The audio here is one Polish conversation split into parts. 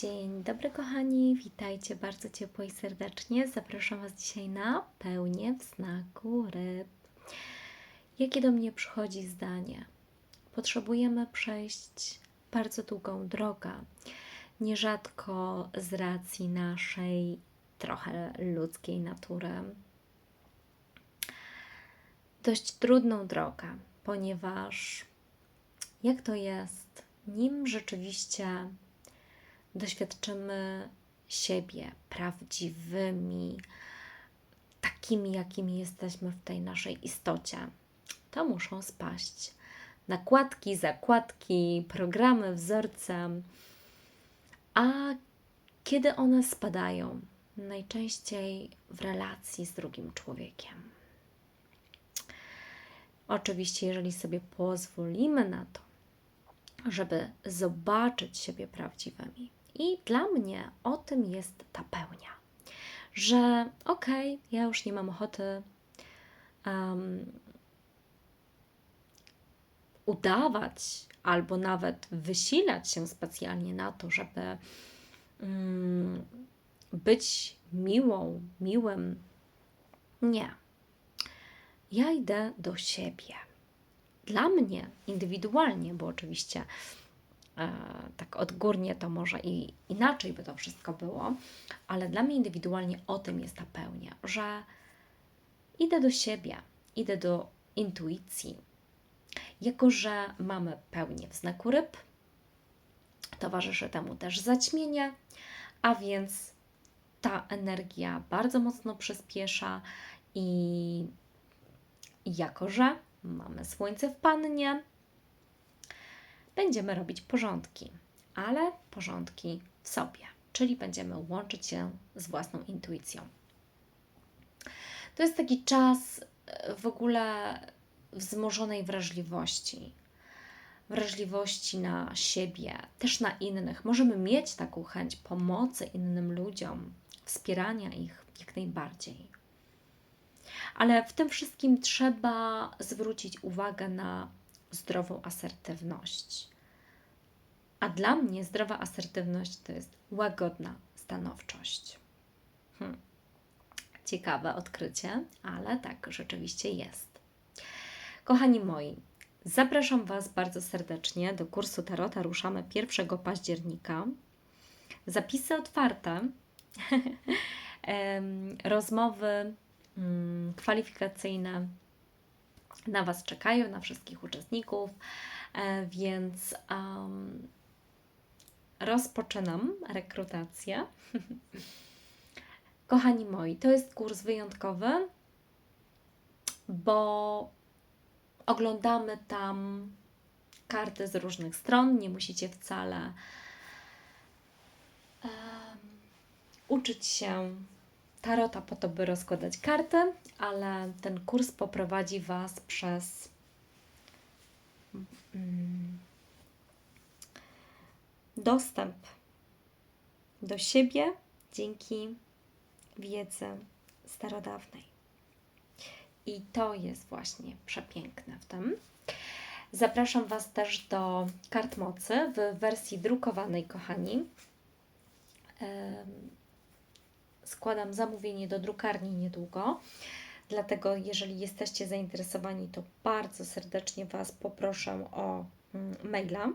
Dzień dobry, kochani, witajcie bardzo ciepło i serdecznie. Zapraszam Was dzisiaj na pełnię w znaku ryb. Jakie do mnie przychodzi zdanie? Potrzebujemy przejść bardzo długą drogę, nierzadko z racji naszej trochę ludzkiej natury. Dość trudną drogę, ponieważ jak to jest, nim rzeczywiście doświadczymy siebie prawdziwymi, takimi, jakimi jesteśmy w tej naszej istocie, to muszą spaść nakładki, zakładki, programy, wzorce. A kiedy one spadają? Najczęściej w relacji z drugim człowiekiem. Oczywiście, jeżeli sobie pozwolimy na to, żeby zobaczyć siebie prawdziwymi. I dla mnie o tym jest ta pełnia, że okej, okay, ja już nie mam ochoty um, udawać albo nawet wysilać się specjalnie na to, żeby um, być miłą, miłym. Nie. Ja idę do siebie. Dla mnie indywidualnie, bo oczywiście tak odgórnie to może i inaczej by to wszystko było, ale dla mnie indywidualnie o tym jest ta pełnia, że idę do siebie, idę do intuicji. Jako, że mamy pełnię w znaku ryb, towarzyszy temu też zaćmienie, a więc ta energia bardzo mocno przyspiesza i jako, że mamy Słońce w Pannie, będziemy robić porządki, ale porządki w sobie, czyli będziemy łączyć się z własną intuicją. To jest taki czas e, w ogóle wzmożonej wrażliwości. Wrażliwości na siebie, też na innych. Możemy mieć taką chęć pomocy innym ludziom, wspierania ich jak najbardziej. Ale w tym wszystkim trzeba zwrócić uwagę na zdrową asertywność. A dla mnie zdrowa asertywność to jest łagodna stanowczość. Hmm. Ciekawe odkrycie, ale tak rzeczywiście jest. Kochani moi, zapraszam Was bardzo serdecznie do kursu Tarota. Ruszamy 1 października. Zapisy otwarte. Rozmowy Mm, kwalifikacyjne na Was czekają, na wszystkich uczestników, e, więc um, rozpoczynam rekrutację. Kochani moi, to jest kurs wyjątkowy, bo oglądamy tam karty z różnych stron. Nie musicie wcale um, uczyć się tarota po to, by rozkładać karty, ale ten kurs poprowadzi Was przez mm, dostęp do siebie dzięki wiedzy starodawnej. I to jest właśnie przepiękne w tym. Zapraszam Was też do kart mocy w wersji drukowanej, kochani składam zamówienie do drukarni niedługo. Dlatego, jeżeli jesteście zainteresowani, to bardzo serdecznie Was poproszę o mm, maila.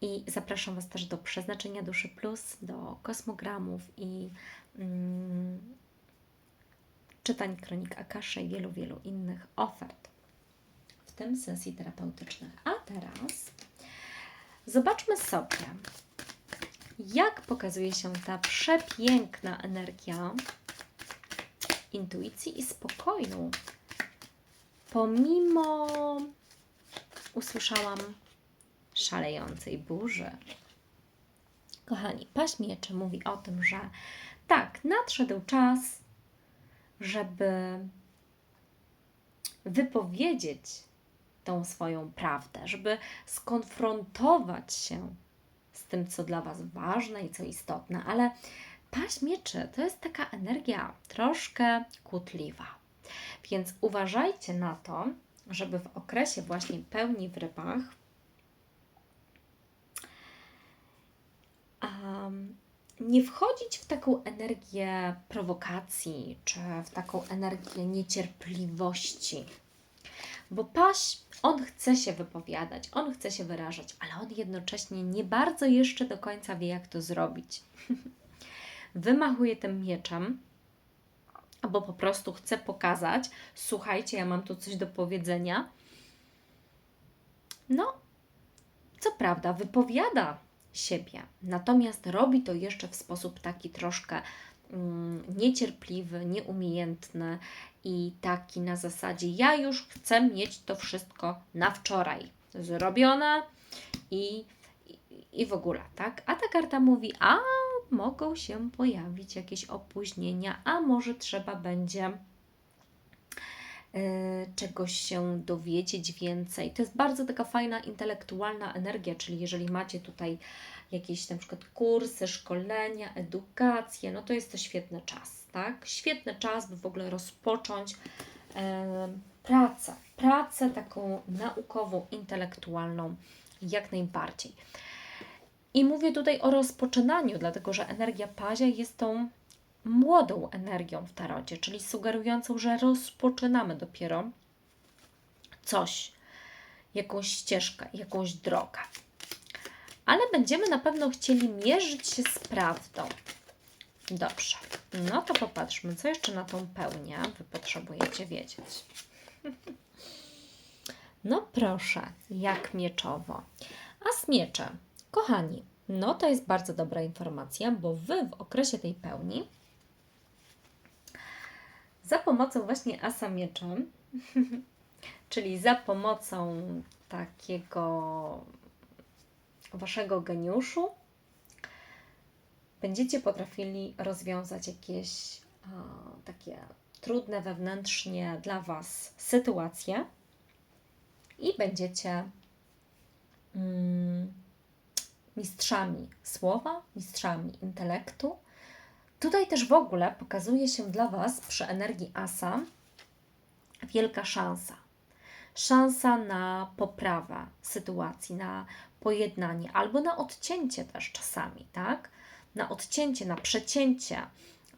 I zapraszam Was też do przeznaczenia duszy plus, do kosmogramów i mm, czytań kronik Akaszy i wielu, wielu innych ofert, w tym sesji terapeutycznych. A teraz zobaczmy sobie, jak pokazuje się ta przepiękna energia intuicji i spokoju. Pomimo usłyszałam szalejącej burzy. Kochani, paść mieczy mówi o tym, że tak, nadszedł czas, żeby wypowiedzieć tą swoją prawdę, żeby skonfrontować się z tym, co dla Was ważne i co istotne, ale paść mieczy to jest taka energia troszkę kłótliwa. Więc uważajcie na to, żeby w okresie właśnie pełni w rybach nie wchodzić w taką energię prowokacji, czy w taką energię niecierpliwości. Bo paś, on chce się wypowiadać, on chce się wyrażać, ale on jednocześnie nie bardzo jeszcze do końca wie, jak to zrobić. Wymachuje tym mieczem, albo po prostu chce pokazać: Słuchajcie, ja mam tu coś do powiedzenia. No, co prawda, wypowiada siebie, natomiast robi to jeszcze w sposób taki troszkę niecierpliwy, nieumiejętny i taki na zasadzie: Ja już chcę mieć to wszystko na wczoraj zrobione i, i, w ogóle, tak? A ta karta mówi: A mogą się pojawić jakieś opóźnienia, a może trzeba będzie czegoś się dowiedzieć więcej. To jest bardzo taka fajna intelektualna energia, czyli jeżeli macie tutaj jakieś na przykład kursy, szkolenia, edukacje, no to jest to świetny czas, tak? Świetny czas, by w ogóle rozpocząć e, pracę, pracę taką naukową, intelektualną, jak najbardziej. I mówię tutaj o rozpoczynaniu, dlatego że energia pazia jest tą młodą energią w tarocie, czyli sugerującą, że rozpoczynamy dopiero coś, jakąś ścieżkę, jakąś drogę. Ale będziemy na pewno chcieli mierzyć się z prawdą. Dobrze, no to popatrzmy, co jeszcze na tą pełnię Wy potrzebujecie wiedzieć. No proszę, jak mieczowo. A z mieczem Kochani, no to jest bardzo dobra informacja, bo Wy w okresie tej pełni za pomocą właśnie asa mieczem, czyli za pomocą takiego Waszego geniuszu, będziecie potrafili rozwiązać jakieś takie trudne wewnętrznie dla Was sytuacje i będziecie. Mm, mistrzami słowa, mistrzami intelektu. Tutaj też w ogóle pokazuje się dla Was przy energii Asa wielka szansa. Szansa na poprawę sytuacji, na pojednanie albo na odcięcie też czasami, tak? Na odcięcie, na przecięcie,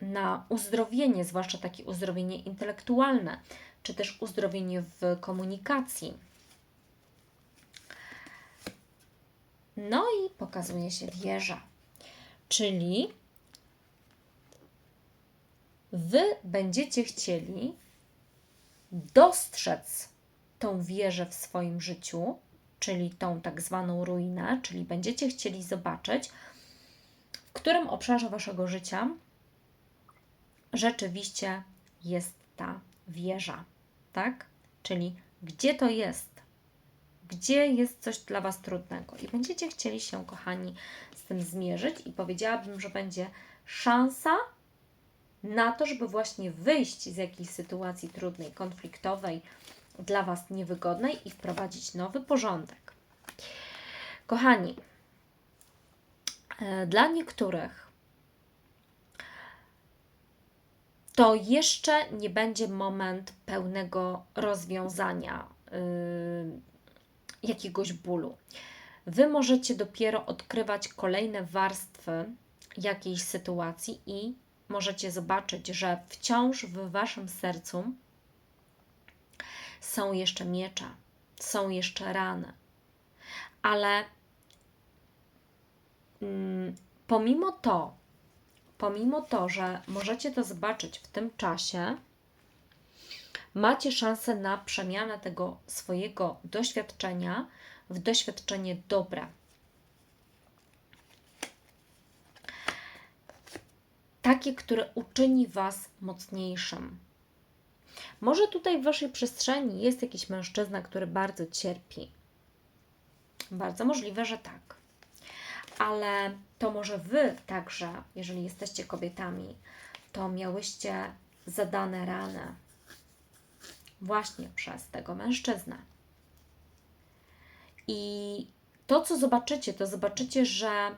na uzdrowienie, zwłaszcza takie uzdrowienie intelektualne, czy też uzdrowienie w komunikacji No i pokazuje się wieża, czyli Wy będziecie chcieli dostrzec tą wieżę w swoim życiu, czyli tą tak zwaną ruinę, czyli będziecie chcieli zobaczyć, w którym obszarze Waszego życia rzeczywiście jest ta wieża, tak? Czyli gdzie to jest, gdzie jest coś dla Was trudnego i będziecie chcieli się, kochani, z tym zmierzyć i powiedziałabym, że będzie szansa na to, żeby właśnie wyjść z jakiejś sytuacji trudnej, konfliktowej, dla Was niewygodnej i wprowadzić nowy porządek. Kochani, e, dla niektórych to jeszcze nie będzie moment pełnego rozwiązania yy, jakiegoś bólu. Wy możecie dopiero odkrywać kolejne warstwy jakiejś sytuacji i możecie zobaczyć, że wciąż w waszym sercu są jeszcze miecze, są jeszcze rany. Ale mm, pomimo to, pomimo to, że możecie to zobaczyć w tym czasie, macie szansę na przemianę tego swojego doświadczenia w doświadczenie dobre. Takie, które uczyni Was mocniejszym. Może tutaj w Waszej przestrzeni jest jakiś mężczyzna, który bardzo cierpi. Bardzo możliwe, że tak. Ale to może Wy także, jeżeli jesteście kobietami, to miałyście zadane rany, właśnie przez tego mężczyznę. I to, co zobaczycie, to zobaczycie, że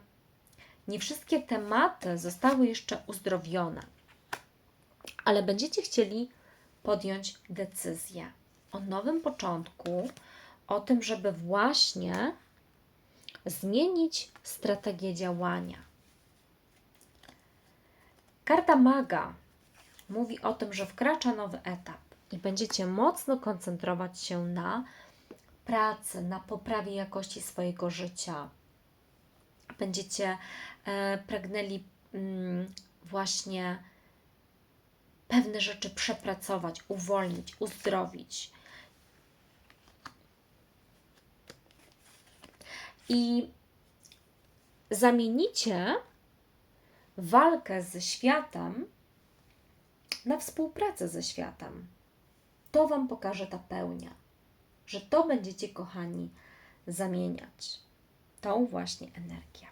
nie wszystkie tematy zostały jeszcze uzdrowione, ale będziecie chcieli podjąć decyzję o nowym początku, o tym, żeby właśnie zmienić strategię działania. Karta maga mówi o tym, że wkracza nowy etap i będziecie mocno koncentrować się na pracy, na poprawie jakości swojego życia. Będziecie e, pragnęli mm, właśnie pewne rzeczy przepracować, uwolnić, uzdrowić. I zamienicie walkę ze światem na współpracę ze światem. To Wam pokaże ta pełnia, że to będziecie, kochani, zamieniać. Tą właśnie energię.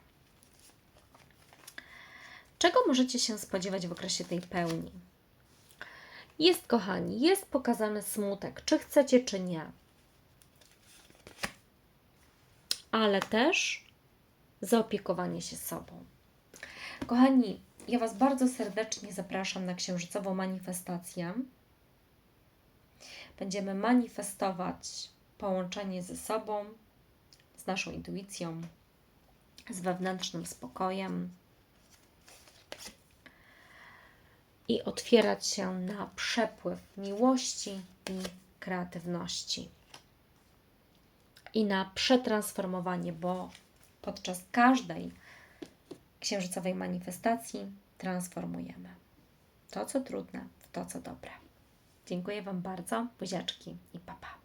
Czego możecie się spodziewać w okresie tej pełni? Jest, kochani, jest pokazany smutek, czy chcecie, czy nie. Ale też zaopiekowanie się sobą. Kochani, ja Was bardzo serdecznie zapraszam na księżycową manifestację. Będziemy manifestować połączenie ze sobą, z naszą intuicją, z wewnętrznym spokojem i otwierać się na przepływ miłości i kreatywności. I na przetransformowanie, bo podczas każdej księżycowej manifestacji transformujemy to, co trudne, w to, co dobre. Dziękuję Wam bardzo, buziaczki i papa.